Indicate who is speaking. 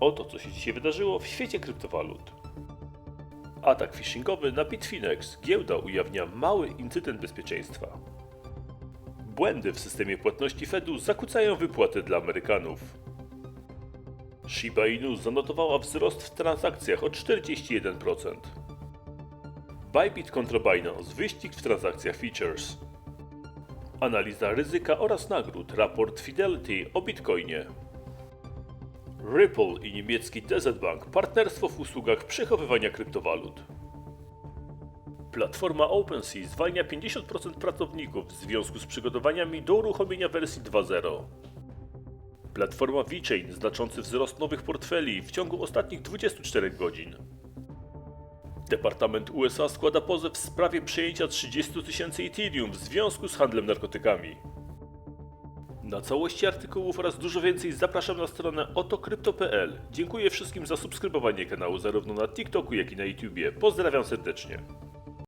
Speaker 1: Oto co się dzisiaj wydarzyło w świecie kryptowalut. Atak phishingowy na Bitfinex. Giełda ujawnia mały incydent bezpieczeństwa. Błędy w systemie płatności Fedu zakłócają wypłaty dla Amerykanów. Shiba Inu zanotowała wzrost w transakcjach o 41%. Bybit kontra Binance, wyścig w transakcjach features. Analiza ryzyka oraz nagród, raport Fidelity o Bitcoinie. Ripple i niemiecki DZ Bank partnerstwo w usługach przechowywania kryptowalut. Platforma OpenSea zwalnia 50% pracowników w związku z przygotowaniami do uruchomienia wersji 2.0. Platforma VeChain znaczący wzrost nowych portfeli w ciągu ostatnich 24 godzin. Departament USA składa pozew w sprawie przejęcia 30 tysięcy Ethereum w związku z handlem narkotykami. Na całości artykułów oraz dużo więcej zapraszam na stronę otokrypto.pl. Dziękuję wszystkim za subskrybowanie kanału zarówno na TikToku, jak i na YouTubie. Pozdrawiam serdecznie.